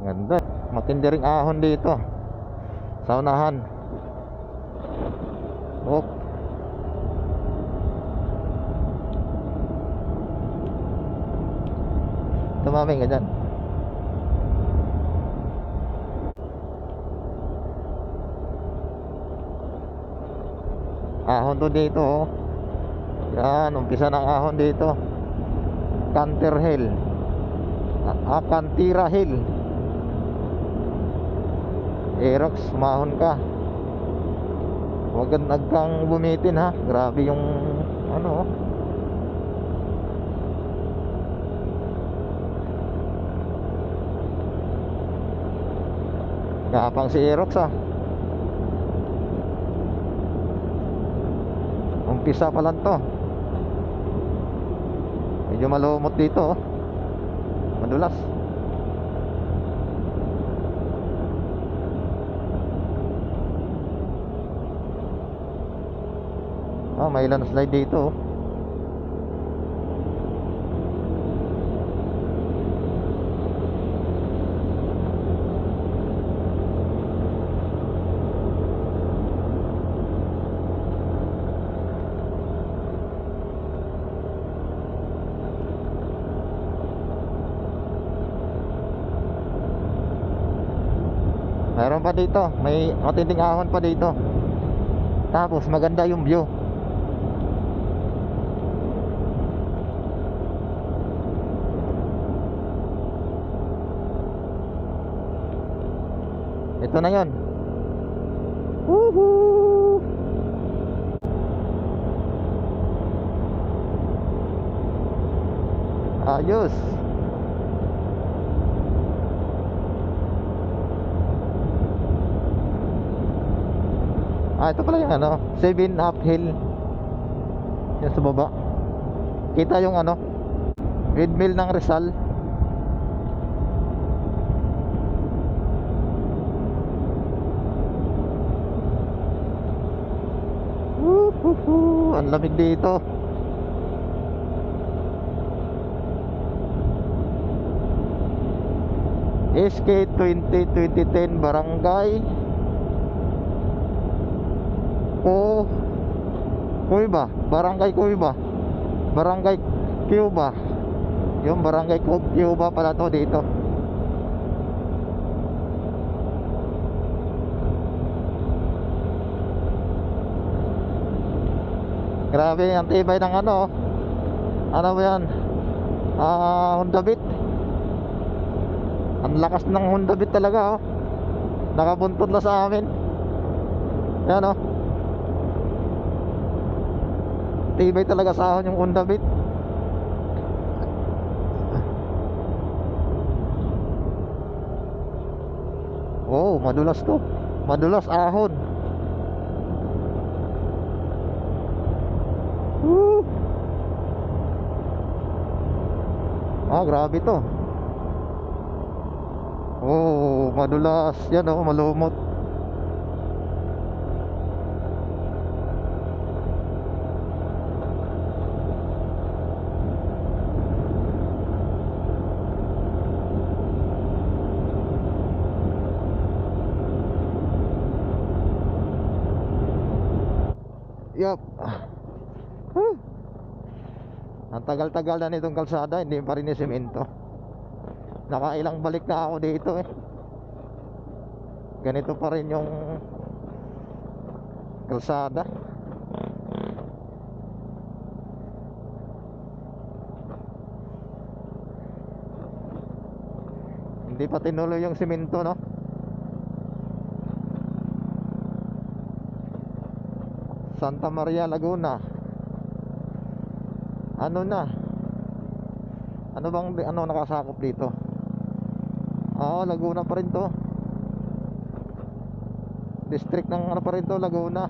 Ganda. Matindi ahon dito. Sa unahan. Oh. Tumaming ka dyan. Ahon to dito oh. Yan, umpisa ng ahon dito. Canter Hill. Ah, Cantira Hill. Aerox, mahon ka. Huwag kang kang bumitin ha. Grabe yung ano. Gapang si Aerox ah. Umpisa pa lang to. Medyo malumot dito oh. Madulas. Ah, may landslide dito oh. Meron pa dito, may matinding ahon pa dito. Tapos maganda yung view. Ito na yon. Woohoo! Ayos. Ah, ito pala yung ano, 7 uphill. Yung sa baba. Kita yung ano, windmill ng Rizal. Woohoo! Ang lamig dito. SK 20 2010 Barangay Ko Cuba, Barangay Cuba. Barangay Cuba. Yung Barangay Cu- Cuba pala to dito. Grabe ang tibay ng ano. oh. Ano ba yan? Ah, Honda Beat. Ang lakas ng Honda Beat talaga oh. Nakabuntot na sa amin. Yan oh. Tibay talaga sa yung Honda Beat. Oh, madulas to. Madulas ahon. Woo! Ah, grabe to. Oh, madulas. Yan oh, malumot. Yup. Huh. Ang tagal-tagal na nitong kalsada, hindi pa rin ni semento. Nakailang balik na ako dito eh. Ganito pa rin yung kalsada. Hindi pa tinuloy yung semento, no? Santa Maria Laguna. Ano na? Ano bang ano nakasakop dito? Oo, Laguna pa rin to. District ng ano pa rin to, Laguna.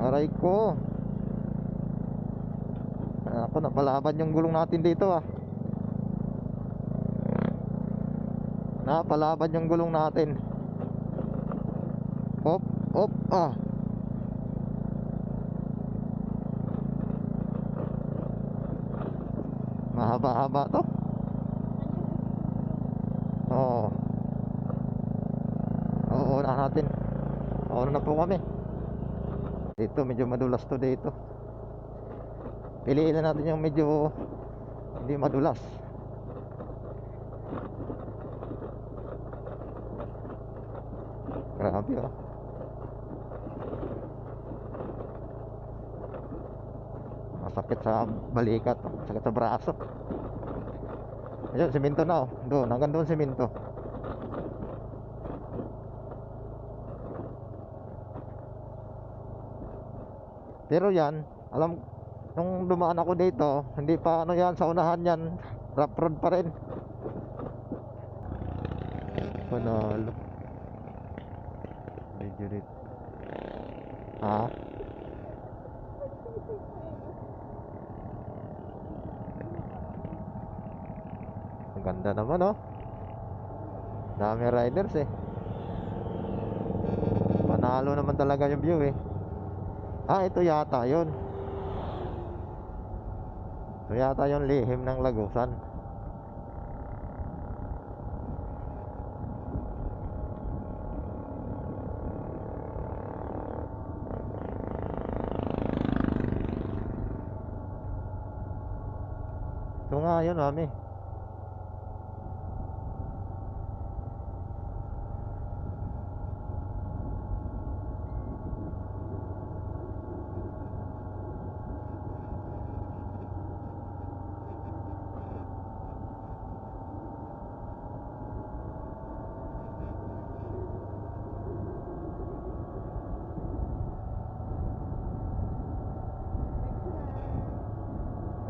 Aray ko. Ako, napalaban yung gulong natin dito ah. Napalaban yung gulong natin. Op, op, ah. Mahaba-haba to. Oo. Oo, na natin. Oo na po kami. Dito, medyo madulas to dito. Piliin na natin yung medyo hindi madulas. Grabe oh. Masakit sa balikat, sakit sa braso. Ayun, simento na oh. Doon, hanggang doon simento. Pero yan, alam, nung dumaan ako dito, hindi pa ano yan, sa unahan yan, rough road pa rin. Panalo. Medyo rin. Ha? Ganda naman oh. Dami riders eh. Panalo naman talaga yung view eh. Ah, ito yata yun. Ito yata yung lihim ng lagusan. Ito nga yun, mami.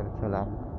Ganito lang.